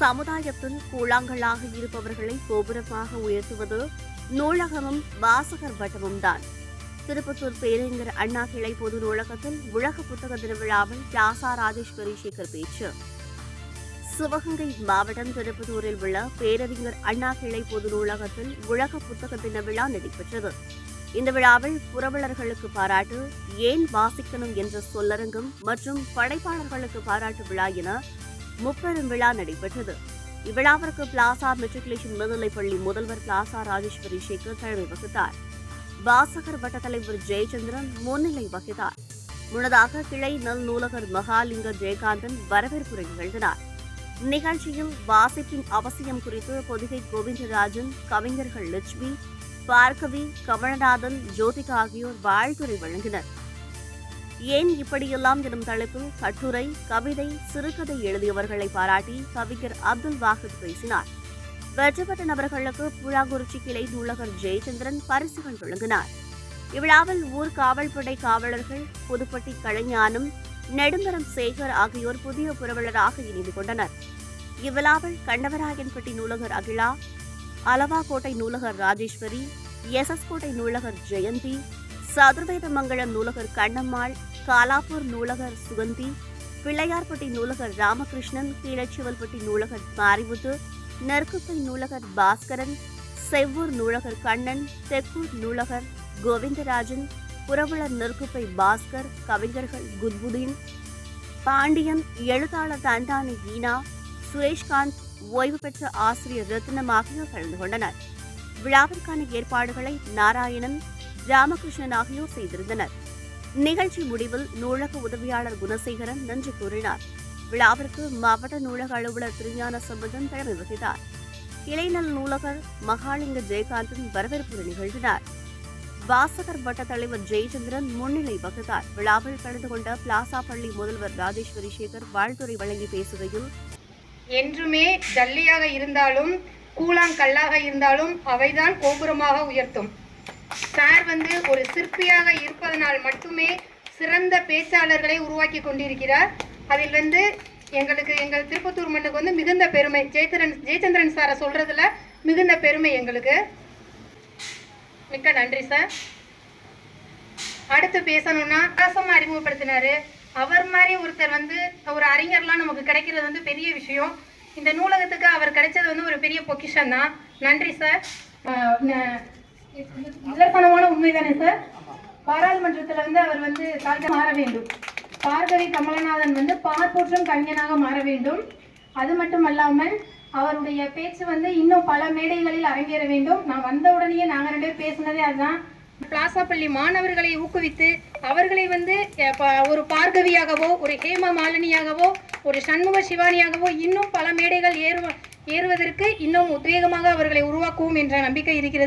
சமுதாயத்தின் கூழாங்களாக இருப்பவர்களை கோபுரமாக உயர்த்துவது நூலகமும் வாசகர் வட்டமும் தான் திருப்பத்தூர் பேரறிஞர் அண்ணா கிளை பொது நூலகத்தில் உலக புத்தக தின விழாவில் ராஜேஸ்வரி சேகர் பேச்சு. சிவகங்கை மாவட்டம் திருப்பத்தூரில் உள்ள பேரறிஞர் அண்ணா கிளை பொது நூலகத்தில் உலக புத்தக தின விழா நடைபெற்றது. இந்த விழாவில் புரவலர்களுக்கு பாராட்டு ஏன் வாசிக்கணும் என்ற சொல்லரங்கம் மற்றும் படைப்பாளர்களுக்கு பாராட்டு விழா என முப்பெரும் விழா நடைபெற்றது. இவ்விழாவிற்கு பிளாசா மெட்ரிகுலேஷன் மேல்நிலைப்பள்ளி முதல்வர் பிளாசா ராஜேஸ்வரி சேகர் தலைமை வகித்தார். வாசகர் வட்ட தலைவர் ஜெயச்சந்திரன் முன்னிலை வகித்தார். முன்னதாக கிளை நல் நூலகர் மகாலிங்க ஜெயகாந்தன் வரவேற்புரை நிகழ்த்தினார். நிகழ்ச்சியில் வாசிப்பின் அவசியம் குறித்து பொதிகை கோவிந்தராஜன் கவிஞர்கள் லட்சுமி பார்கவி கமலநாதன் ஜோதிகா ஆகியோர் வாழ்த்துரை வழங்கினர். ஏன் இப்படியெல்லாம் எனும் தலைப்பில் கட்டுரை கவிதை சிறுகதை எழுதியவர்களை பாராட்டி கவிஞர் அப்துல் வாஹித் பேசினார். வெற்றி பெற்ற நபர்களுக்கு புழாங்குறிச்சி கிளை நூலகர் ஜெயச்சந்திரன் பரிசுகள் வழங்கினார். இவ்விழாவில் ஊர் காவல்படை காவலர்கள் புதுப்பட்டி கலைஞானம் நெடுந்தரம் சேகர் ஆகியோர் புதிய புரவலராக இணைந்து கொண்டனர். இவ்விழாவில் கண்டவராயன்பட்டி நூலகர் அகிலா அலவாக்கோட்டை நூலகர் ராஜேஸ்வரி எஸ் எஸ் கோட்டை நூலகர் ஜெயந்தி சதுர்வேதமங்கலம் நூலகர் கண்ணம்மாள் காலாப்பூர் நூலகர் சுகந்தி பிள்ளையார்பட்டி நூலகர் ராமகிருஷ்ணன் கீழச்சிவல்பட்டி நூலகர் மாரிமுத்து நெற்குப்பை நூலகர் பாஸ்கரன் செவ்வூர் நூலகர் கண்ணன் தெக்கூர் நூலகர் கோவிந்தராஜன் புரவலர் நெற்குப்பை பாஸ்கர் கவிஞர்கள் குத்புதீன் பாண்டியன் எழுத்தாளர் தண்டானி ஈனா சுரேஷ்காந்த் ஓய்வு பெற்ற ஆசிரியர் ரத்னம் ஆகியோர் கலந்து கொண்டனர். விழாவிற்கான ஏற்பாடுகளை நாராயணன் ராமகிருஷ்ணன் ஆகியோர் செய்திருந்தனர். நிகழ்ச்சி முடிவில் நூலக உதவியாளர் குணசேகரன் நன்றி கூறினார். விழாவிற்கு மாவட்ட நூலக அலுவலர் திருஞான சம்பந்தன் தலைமை வகித்தார். இளைநல் நூலகர் மகாலிங்க ஜெயகாந்தன் வரவேற்புரை நிகழ்த்தினார். வாசகர் வட்ட தலைவர் ஜெயச்சந்திரன் முன்னிலை வகித்தார். விழாவில் கலந்து கொண்ட பிளாசா பள்ளி முதல்வர் ராஜேஸ்வரி சேகர் வாழ்த்துரை வழங்கி பேசுகையில் என்றுமே ஜல்லியாக இருந்தாலும் கூழாங்கல்லாக இருந்தாலும் அவைதான் கோபுரமாக உயர்த்தும். சார் வந்து ஒரு சிற்பியாக இருப்பதனால் மட்டுமே சிறந்த பேச்சாளர்களை உருவாக்கி கொண்டிருக்கிறார். அதில் வந்து எங்களுக்கு எங்கள் திருப்பத்தூர் மண்ணுக்கு வந்து மிகுந்த பெருமை. ஜெயச்சந்திரன் ஜெயச்சந்திரன் சாரை சொல்றதுல மிகுந்த பெருமை எங்களுக்கு. மிக்க நன்றி சார். அடுத்து பேசணும்னா பிரகாசமா அறிமுகப்படுத்தினாரு. அவர் மாதிரி ஒருத்தர் வந்து ஒரு அறிஞர்லாம் நமக்கு கிடைக்கிறது வந்து பெரிய விஷயம். இந்த நூலகத்துக்கு அவர் கிடைச்சது வந்து ஒரு பெரிய பொக்கிஷன் தான் நன்றி சார். இலக்கணமான உண்மைதானே சார்? பாராளுமன்றத்தில் வந்து அவர் வந்து தாழ்த்த மாற வேண்டும். பார்கவி கமலநாதன் வந்து பார்ப்போற்றும் கவிஞனாக மாற வேண்டும். அது மட்டும் அல்லாமல் அவருடைய பேச்சு வந்து இன்னும் பல மேடைகளில் அரங்கேற வேண்டும். நான் வந்த உடனேயே நாங்கள் ரெண்டு பேரும் பேசினதே அதுதான். பிளாசா பள்ளி மாணவர்களை ஊக்குவித்து அவர்களை வந்து ப- ஒரு பார்கவியாகவோ ஒரு ஹேம மாலினியாகவோ ஒரு சண்முக சிவானியாகவோ இன்னும் பல மேடைகள் ஏறுவ ஏறுவதற்கு இன்னும் உத்வேகமாக அவர்களை உருவாக்குவோம் என்ற நம்பிக்கை இருக்கிறது.